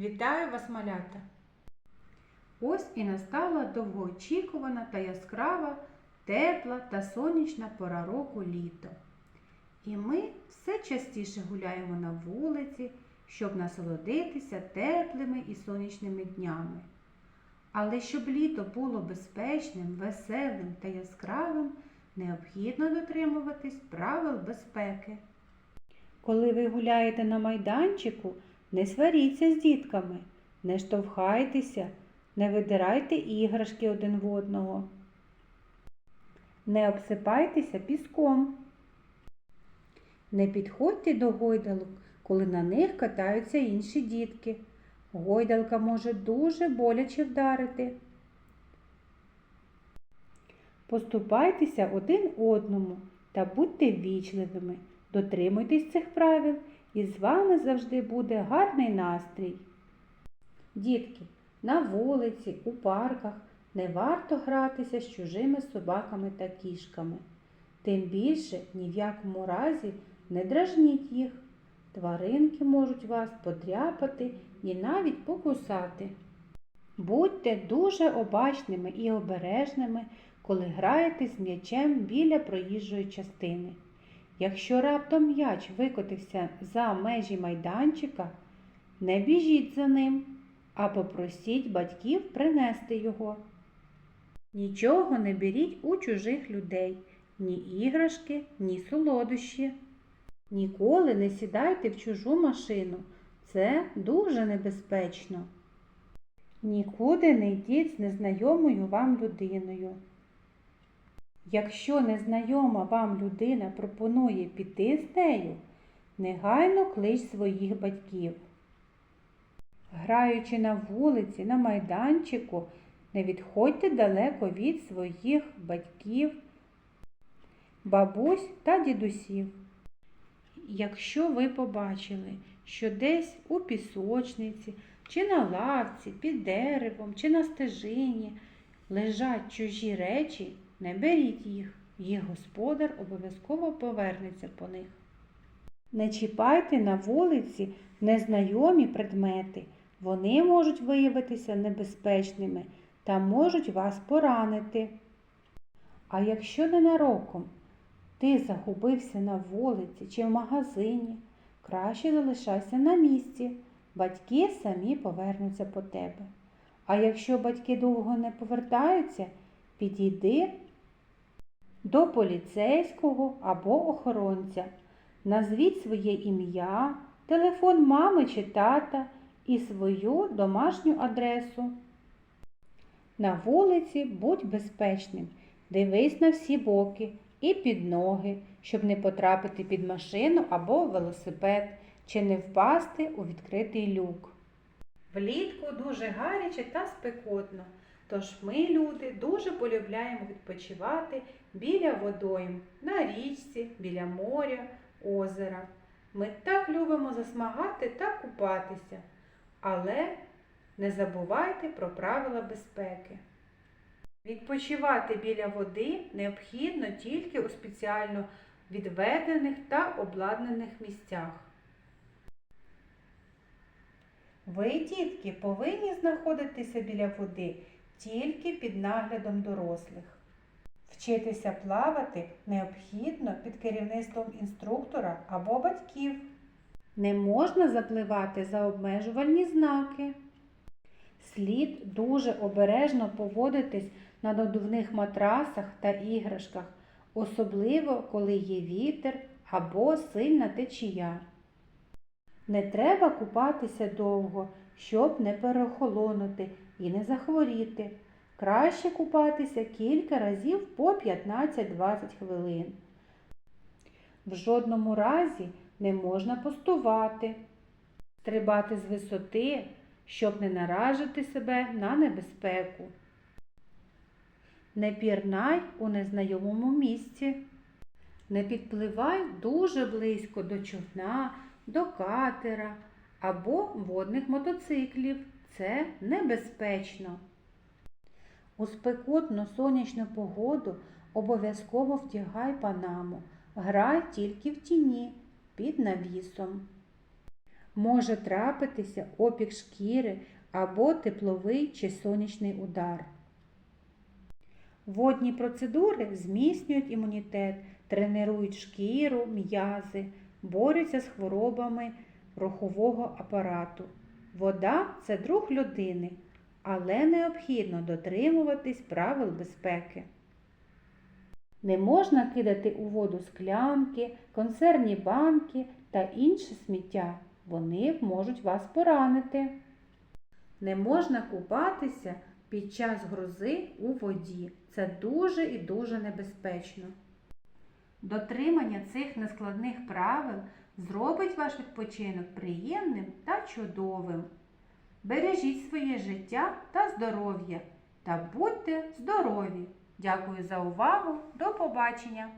Вітаю вас, малята! Ось і настала довгоочікувана та яскрава, тепла та сонячна пора року літо. І ми все частіше гуляємо на вулиці, щоб насолодитися теплими і сонячними днями. Але щоб літо було безпечним, веселим та яскравим, необхідно дотримуватись правил безпеки. Коли ви гуляєте на майданчику, не сваріться з дітками, не штовхайтеся, не видирайте іграшки один в одного. Не обсипайтеся піском. Не підходьте до гойдалок, коли на них катаються інші дітки. Гойдалка може дуже боляче вдарити. Поступайтеся один одному та будьте ввічливими. Дотримуйтесь цих правил і з вами завжди буде гарний настрій. Дітки, на вулиці, у парках не варто гратися з чужими собаками та кішками. Тим більше ні в якому разі не дражніть їх. Тваринки можуть вас подряпати і навіть покусати. Будьте дуже обачними і обережними, коли граєте з м'ячем біля проїжджої частини. Якщо раптом м'яч викотився за межі майданчика, не біжіть за ним, а попросіть батьків принести його. Нічого не беріть у чужих людей, ні іграшки, ні солодощі. Ніколи не сідайте в чужу машину. Це дуже небезпечно. Нікуди не йдіть з незнайомою вам людиною. Якщо незнайома вам людина пропонує піти з нею, негайно клич своїх батьків. Граючи на вулиці, на майданчику, не відходьте далеко від своїх батьків, бабусь та дідусів. Якщо ви побачили, що десь у пісочниці, чи на лавці, під деревом, чи на стежині лежать чужі речі, не беріть їх, їх господар обов'язково повернеться по них. Не чіпайте на вулиці незнайомі предмети, вони можуть виявитися небезпечними та можуть вас поранити. А якщо ненароком ти загубився на вулиці чи в магазині, краще залишайся на місці, батьки самі повернуться по тебе. А якщо батьки довго не повертаються, підійди до поліцейського або охоронця. Назвіть своє ім'я, телефон мами чи тата і свою домашню адресу. На вулиці будь безпечним, дивись на всі боки і під ноги, щоб не потрапити під машину або велосипед, чи не впасти у відкритий люк. Влітку дуже гаряче та спекотно, тож ми, люди, дуже полюбляємо відпочивати біля водойм, на річці, біля моря, озера. Ми так любимо засмагати та купатися, але не забувайте про правила безпеки. Відпочивати біля води необхідно тільки у спеціально відведених та обладнаних місцях. Ви, дітки, повинні знаходитися біля води тільки під наглядом дорослих. Вчитися плавати необхідно під керівництвом інструктора або батьків. Не можна запливати за обмежувальні знаки. Слід дуже обережно поводитись на надувних матрасах та іграшках, особливо коли є вітер або сильна течія. Не треба купатися довго, щоб не переохолонути і не захворіти. Краще купатися кілька разів по 15-20 хвилин. В жодному разі не можна постувати, стрибати з висоти, щоб не наражити себе на небезпеку. Не пірнай у незнайомому місці. Не підпливай дуже близько до човна, до катера або водних мотоциклів. Це небезпечно. У спекотну сонячну погоду обов'язково вдягай панаму. Грай тільки в тіні під навісом. може трапитися опік шкіри або тепловий чи сонячний удар. Водні процедури зміцнюють імунітет, тренують шкіру, м'язи, борються з хворобами рухового апарату. Вода це друг людини, але необхідно дотримуватись правил безпеки. Не можна кидати у воду склянки, консервні банки та інше сміття. Вони можуть вас поранити. Не можна купатися під час грози у воді. Це дуже і дуже небезпечно. Дотримання цих нескладних правил зробить ваш відпочинок приємним та чудовим. Бережіть своє життя та здоров'я та будьте здорові! Дякую за увагу! До побачення!